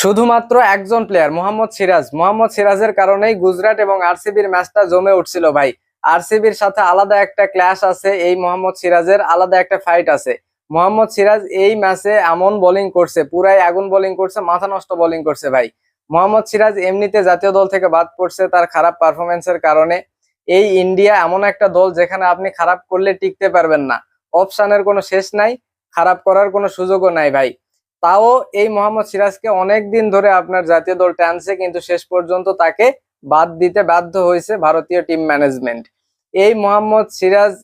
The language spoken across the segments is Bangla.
শুধুমাত্র একজন প্লেয়ার মোহাম্মদ সিরাজ। মোহাম্মদ সিরাজের কারণেই গুজরাট এবং আরসিবির ম্যাচটা জমে উঠছিল ভাই। আরসিবির সাথে আলাদা একটা ক্ল্যাশ আছে, এই মোহাম্মদ সিরাজের আলাদা একটা ফাইট আছে। মোহাম্মদ সিরাজ এই ম্যাচে এমন বোলিং করছে, পুরাই আগুন বোলিং করছে, মাথা নষ্ট বোলিং করছে ভাই। মোহাম্মদ সিরাজ এমনিতে জাতীয় দল থেকে বাদ পড়ছে তার খারাপ পারফরমেন্সের কারণে। এই ইন্ডিয়া এমন একটা দল যেখানে আপনি খারাপ করলে টিকতে পারবেন না। অপশানের কোনো শেষ নাই, খারাপ করার কোনো সুযোগও নাই ভাই। তাও এই মোহাম্মদ সিরাজকে অনেক দিন ধরে আপনার জাতীয় দল টানছে, কিন্তু শেষ পর্যন্ত তাকে বাদ দিতে বাধ্য হয়েছে ভারতীয় টিম ম্যানেজমেন্ট এই মোহাম্মদ সিরাজ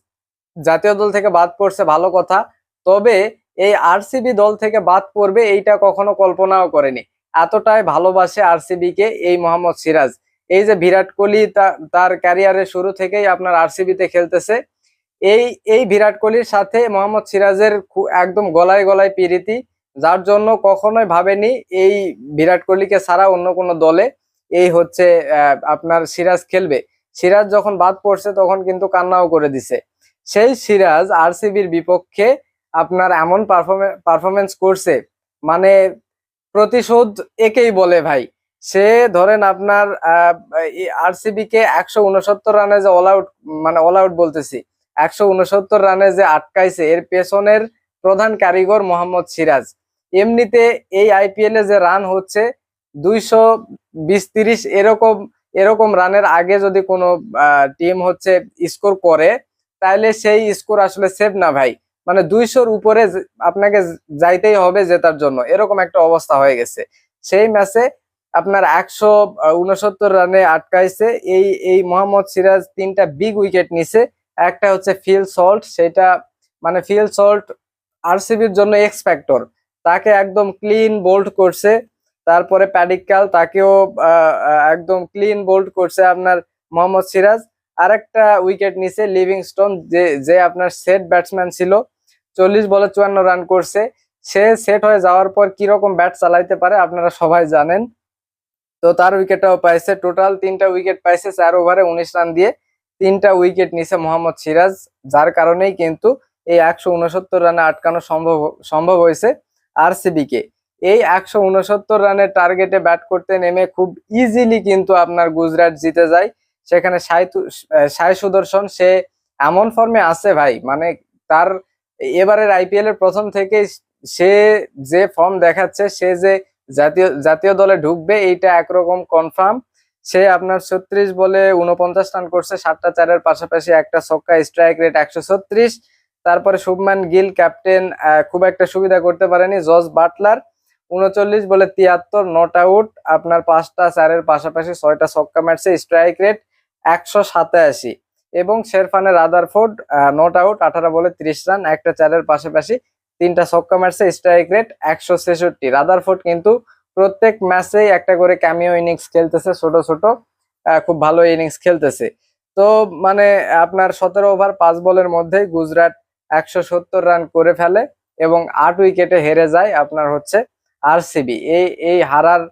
জাতীয় দল থেকে বাদ পড়ছে, ভালো কথা। তবে এই আরসিবি দল থেকে বাদ পড়বে, এইটা কখনো কল্পনাও করেনি। এতটাই ভালোবাসে আরসিবি কে এই মোহাম্মদ সিরাজ। এই যে বিরাট কোহলি তার ক্যারিয়ারের শুরু থেকেই আপনার আরসিবিতে খেলতেছে। এই এই বিরাট কোহলির সাথে মোহাম্মদ সিরাজের একদম গলায় গলায় পিরিতি। যার জন্য কখনোই ভাবেনি এই বিরাট কোহলিকে ছাড়া অন্য কোনো দলে এই হচ্ছে আপনার সিরাজ খেলবে। সিরাজ যখন বাদ পড়ছে তখন কিন্তু কান্নাও করে দিছে। সেই সিরাজ আরসিবির বিপক্ষে আপনার এমন পারফরমেন্স করছে মানে প্রতিশোধ একেই বলে ভাই। সে ধরেন আপনার আরসিবি কে একশো উনসত্তর রানে যে অল আউট মানে অল আউট বলতেছি, একশো উনসত্তর রানে যে আটকাইছে, এর পেছনের প্রধান কারিগর মোহাম্মদ সিরাজ। এমনিতে এই আইপিএল যে রান হচ্ছে, দুইশো বিশ তিরিশ এরকম এরকম রানের আগে যদি কোনো টিম হচ্ছে স্কোর করে তাহলে সেই স্কোর আসলে সেভ না ভাই। মানে দুইশোর উপরে আপনাকে যাইতেই হবে জেতার জন্য। এরকম একটা অবস্থা হয়ে গেছে। সেই ম্যাচে আপনার একশো উনসত্তর রানে আটকাইছে। এই এই মোহাম্মদ সিরাজ তিনটা বিগ উইকেট নিছে। একটা হচ্ছে ফিল সল্ট সেটা মানে ফিল সল্ট আরসিবির জন্য এক্স ফ্যাক্টর তাকে একদম ক্লিন বোল্ড করছে। তারপরে প্যাডিকাল তাকেও একদম ক্লিন বোল্ড করছে আপনার মোহাম্মদ সিরাজ। আরেকটা উইকেট নিছে লিভিংস্টোন যে যে আপনার সেট ব্যাটসম্যান ছিল। চল্লিশ বলে চুয়ান্ন রান করছে। সে সেট হয়ে যাওয়ার পর কীরকম ব্যাট চালাইতে পারে আপনারা সবাই জানেন। তো তার উইকেটটাও পাইছে। টোটাল তিনটা উইকেট পাইছে চার ওভারে উনিশ রান দিয়ে। তিনটা উইকেট নিছে মোহাম্মদ সিরাজ। যার কারণেই কিন্তু এই একশো উনসত্তর রানে আটকানো সম্ভব সম্ভব হয়েছে। আরসিবি কে এই একশো উনসত্তর রানের টার্গেটে ব্যাট করতে নেমে খুব ইজিলি কিন্তু আপনার গুজরাট জিতে যায়। সেখানে সাই সাই সুদর্শন সে এমন ফর্মে আছে ভাই মানে তার এবারের আইপিএল এর প্রথম থেকেই সে যে ফর্ম দেখাচ্ছে, সে যে জাতীয় জাতীয় দলে ঢুকবে, এইটা একরকম কনফার্ম সে আপনার ছত্রিশ বলে উনপঞ্চাশ রান করছে, সাতটা চারের পাশাপাশি একটা ছক্কা স্ট্রাইক রেট একশো ছত্রিশ। তারপরে শুভমান গিল, ক্যাপ্টেন খুব একটা সুবিধা করতে পারেনি। জস বাটলার, উনচল্লিশ বলে তিয়াত্তর, নট আউট। আপনার পাঁচটা চারের পাশাপাশি ছয়টা ছক্কা মারছে, স্ট্রাইক রেট একশো সাতাশি। এবং শেরফানের রাদারফোর্ড নট আউট, আঠারো বলে ত্রিশ রান, একটা চারের পাশাপাশি তিনটা ছক্কা মারছে, স্ট্রাইক রেট একশো ছেষট্টি। রাদারফোর্ড কিন্তু প্রত্যেক ম্যাচেই একটা করে ক্যামিও ইনিংস খেলতেছে, ছোট ছোট খুব ভালো ইনিংস খেলতেছে। তো মানে আপনার সতেরো ওভার পাঁচ বলের মধ্যেই গুজরাট একশো সত্তর রান করে ফেলে এবং আট উইকেটে হেরে যায় আপনার হচ্ছে আরসিবি এই এই হারার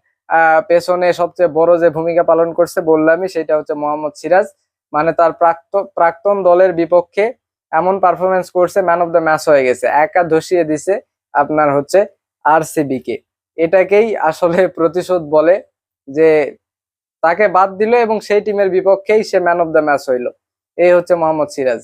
পেছনে সবচেয়ে বড় যে ভূমিকা পালন করছে বললামই সেটা হচ্ছে মোহাম্মদ সিরাজ। মানে তার প্রাক্তন প্রাক্তন দলের বিপক্ষে এমন পারফরমেন্স করছে ম্যান অফ দ্য ম্যাচ হয়ে গেছে। একা ধসিয়ে দিছে আপনার হচ্ছে আরসিবি কে এটাকেই আসলে প্রতিশোধ বলে যে তাকে বাদ দিল এবং সেই টিমের বিপক্ষেই সে ম্যান অফ দ্য ম্যাচ হইল। এই হচ্ছে মোহাম্মদ সিরাজ।